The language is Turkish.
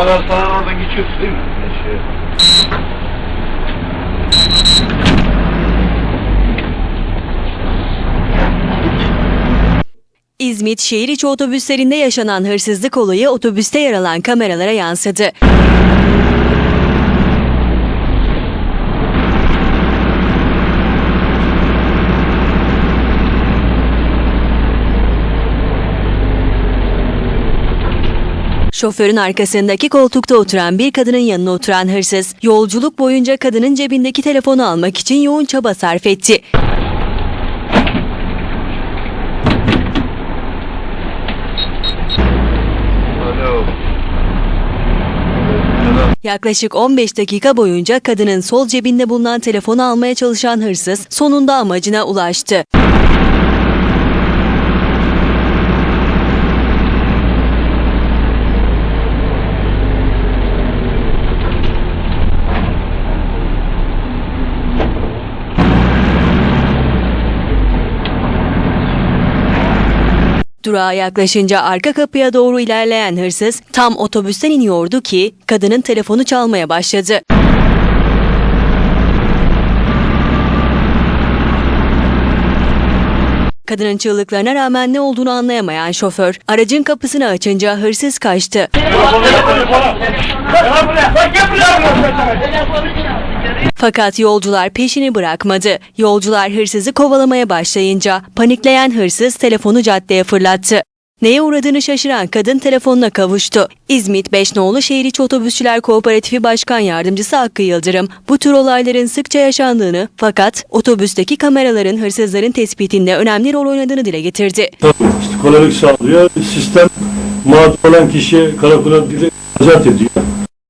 bakarsan oradan geçiyorsun değil mi? Şey. İzmit şehir içi otobüslerinde yaşanan hırsızlık olayı otobüste yer alan kameralara yansıdı. Şoförün arkasındaki koltukta oturan bir kadının yanına oturan hırsız, yolculuk boyunca kadının cebindeki telefonu almak için yoğun çaba sarf etti. Yaklaşık 15 dakika boyunca kadının sol cebinde bulunan telefonu almaya çalışan hırsız sonunda amacına ulaştı. Durağa yaklaşınca arka kapıya doğru ilerleyen hırsız tam otobüsten iniyordu ki kadının telefonu çalmaya başladı. Kadının çığlıklarına rağmen ne olduğunu anlayamayan şoför aracın kapısını açınca hırsız kaçtı. Fakat yolcular peşini bırakmadı. Yolcular hırsızı kovalamaya başlayınca panikleyen hırsız telefonu caddeye fırlattı. Neye uğradığını şaşıran kadın telefonuna kavuştu. İzmit Beşnoğlu Şehir İçi Otobüsçüler Kooperatifi Başkan Yardımcısı Hakkı Yıldırım bu tür olayların sıkça yaşandığını fakat otobüsteki kameraların hırsızların tespitinde önemli rol oynadığını dile getirdi. Kolaylık sağlıyor. Sistem mağdur olan kişiye karakola azat ediyor.